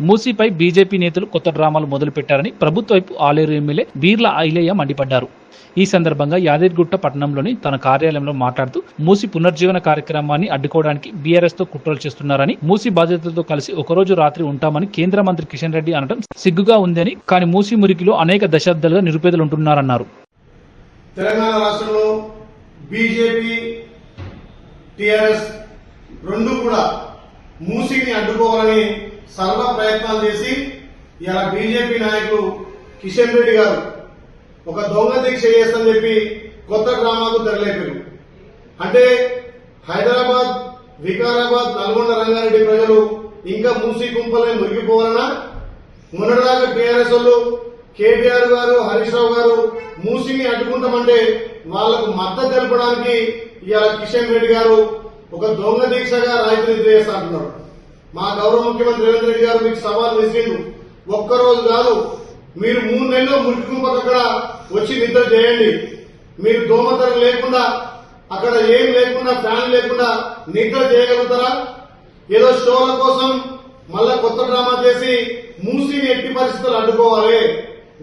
మూసీపై BJP నేతలు కొత్త డ్రామాలు మొదలుపెట్టారని ప్రభుత్వ వైపు ఆలేరు ఎమ్మెల్యే బీర్ల ఐలయ్య మండిపడ్డారు. ఈ సందర్భంగా యాదగిరిగుట్ట పట్టణంలోని తన కార్యాలయంలో మాట్లాడుతూ మూసి పునర్జీవన కార్యక్రమాన్ని అడ్డుకోవడానికి బీఆర్ఎస్తో కుట్రలు చేస్తున్నారని మూసి బాధ్యతలతో కలిసి ఒకరోజు రాత్రి ఉంటామని కేంద్ర మంత్రి కిషన్ రెడ్డి అనడం సిగ్గుగా ఉందని కానీ మూసి మురికిలో అనేక దశాబ్దాలుగా నిరుపేదలు ఉంటున్నారన్నారు తెలంగాణ రాష్ట్రంలో బీజేపీ టిఆర్ఎస్ రెండు కూడా మూసిని అడ్డుకోవాలని సర్వ ప్రయత్నాలు చేసి ఇలా బీజేపీ నాయకులు కిషన్ రెడ్డి గారు ఒక దొంగ దీక్ష చేస్తని చెప్పి కొత్త గ్రామాలకు తెరలేపారు. అంటే హైదరాబాద్ వికారాబాద్ నల్గొండ రంగారెడ్డి ప్రజలు ఇంకా మూసి గుంపలే మురిగిపోవాలనా మొన్నటిదాకా టీఆర్ఎస్ వాళ్ళు కేటీఆర్ గారు హరీష్ రావు గారు మూసిని అడ్డుకుంటామంటే వాళ్ళకు మద్దతు తెలపడానికి ఇవాళ కిషన్ రెడ్డి గారు ఒక దొంగ దీక్షగా రైతు చేస్తా అంటున్నారు. మా గౌరవ ముఖ్యమంత్రి రేవంత్ రెడ్డి గారు మీకు సవాల్ వేసిండు ఒక్కరోజు కాదు. మీరు మూడు నెలలు మురికి అక్కడ వచ్చి నిద్ర చేయండి. మీరు దోమతర లేకుండా అక్కడ ఏం లేకుండా ఫ్యాన్ లేకుండా నిద్ర చేయగలుగుతారా? ఏదో షోల కోసం మళ్ళా కొత్త డ్రామా చేసి మూసీని ఎట్టి పరిస్థితులు అడ్డుకోవాలి.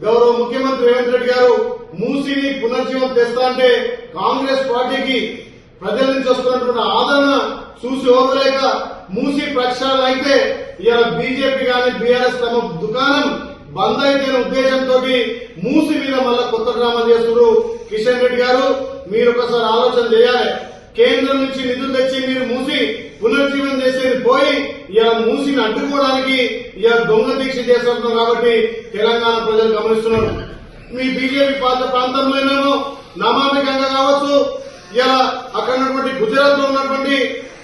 గౌరవ ముఖ్యమంత్రి రేవంత్ రెడ్డి గారు మూసీని పునర్జీవం తెస్తా అంటే కాంగ్రెస్ పార్టీకి ప్రజల నుంచి వస్తున్నటువంటి ఆదరణ చూసి ఓవలేక మూసి ప్రక్షాళన అయితే ఇవాళ బీజేపీ కానీ బీఆర్ఎస్ తమ దుకాణం బంద్ అయితే ఉద్దేశంతో మూసి మీద మళ్ళా కొత్త డ్రామా చేస్తున్నారు కిషన్ రెడ్డి గారు. మీరు ఒకసారి ఆలోచన చేయాలి. కేంద్రం నుంచి నిధులు తెచ్చి మీరు మూసి పునర్జీవనం చేసేది పోయి ఇలా మూసిని అడ్డుకోవడానికి ఇలా దొంగ దీక్ష చేస్తున్నాం కాబట్టి తెలంగాణ ప్రజలు గమనిస్తున్నారు. మీ బీజేపీ పాత ప్రాంతంలోనేమో నమామి గంగ కావచ్చు ఇలా అక్కడ ఉన్నటువంటి గుజరాత్లో ఉన్నటువంటి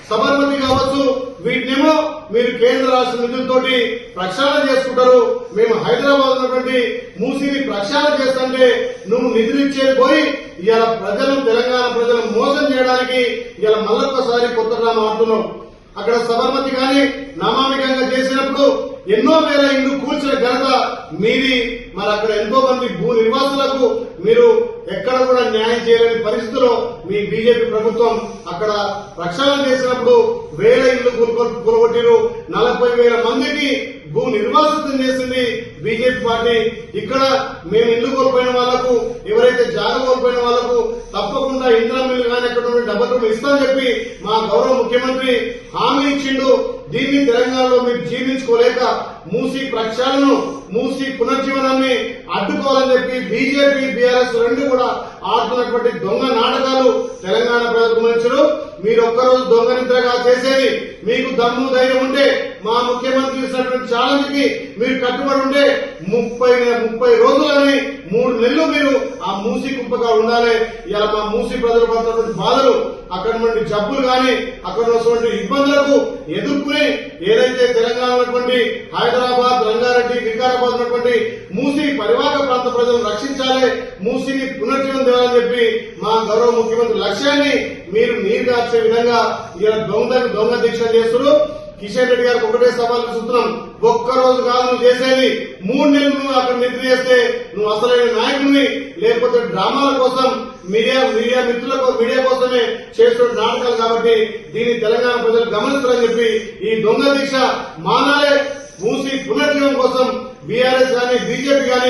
సబర్మతి కావచ్చు వీటినేమో మీరు కేంద్ర రాష్ట్ర నిధులతో ప్రక్షాళన చేసుకుంటారు. మేము హైదరాబాద్ ఉన్నటువంటి మూసిని ప్రక్షాళన చేస్తుంటే నువ్వు నిధులు ఇచ్చే పోయి ఇవాళ ప్రజలు తెలంగాణ ప్రజలు మోసం చేయడానికి ఇవాళ మళ్ళొక్కసారి కొత్త డ్రామా అక్కడ సబర్మతి కానీ నామామికంగా చేసినప్పుడు ఎన్నో వేల ఇల్లు కూల్చిన ఘనత మీది. మరి అక్కడ ఎంతో మంది భూ నివాసులకు మీరు ఎక్కడ కూడా న్యాయం చేయలేని పరిస్థితిలో మీ బీజేపీ ప్రభుత్వం అక్కడ రక్షణ చేసినప్పుడు వేల ఇల్లు కూలగొట్టిరు నలభై వేల మందికి భూ నిర్వాసితం చేసింది బీజేపీ పార్టీ. ఇక్కడ మేము ఇల్లు కోల్పోయిన వాళ్ళకు ఎవరైతే జాగ కోల్పోయిన వాళ్ళకు తప్పకుండా ఇందిరా మిల్లు కానీ అక్కడ డబ్బులు ఇస్తామని చెప్పి మా గౌరవ ముఖ్యమంత్రి హామీ ఇచ్చిండు. దీన్ని తెలంగాణలో మీరు జీర్ణించుకోలేక మూసి ప్రక్షాళనను మూసి పునర్జీవనాన్ని అడ్డుకోవాలని చెప్పి బీజేపీ బీఆర్ఎస్ రెండు కూడా ఆడుతున్నటువంటి దొంగ నాటకాలు తెలంగాణ ప్రజలకు మంచులు మీరు ఒక్కరోజు దొంగ నిద్రగా చేసేది మీకు దమ్ము ధైర్యం ఉంటే మా ముఖ్యమంత్రి ఇచ్చినటువంటి ఛాలెంజ్కి మీరు కట్టుబడి ఉంటే ముప్పై ముప్పై రోజులని మూడు నెలలు మీరు ఆ మూసి కుప్పగా ఉండాలి. ఇలా మా మూసి ప్రజలు పడుతున్నటువంటి బాధలు. అక్కడ నుండి జబ్బులు కానీ అక్కడ ఉన్నటువంటి ఇబ్బందులకు ఎదుర్కొని ఏదైతే తెలంగాణ ఉన్నటువంటి హైదరాబాద్ రంగారెడ్డి వికారాబాద్ ఉన్నటువంటి మూసి పరివాహక ప్రాంత ప్రజలను రక్షించాలి. మూసిని పునర్జీవనం తేవాలని చెప్పి మా గౌరవ ముఖ్యమంత్రి లక్ష్యాన్ని మీరు నీరు కార్చే విధంగా ఇలా దొంగ దొంగ దీక్ష చేస్తున్నారు. కిషన్ రెడ్డి గారికి ఒకటే సవాల్ చూస్తున్నాం ఒక్క రోజు కాదు నువ్వు చేసేది మూడు నెలలు నువ్వు అక్కడ నిద్ర చేస్తే నువ్వు అసలైన నాయకుడిని లేకపోతే డ్రామాల కోసం మీడియా మీడియా మిత్రుల మీడియా కోసమే చేస్తున్న నాటకాలు కాబట్టి దీన్ని తెలంగాణ ప్రజలు గమనిస్తారని చెప్పి ఈ దొంగ దీక్ష మానాలే. మూసి పునర్జీవం కోసం బీఆర్ఎస్ కానీ బీజేపీ కానీ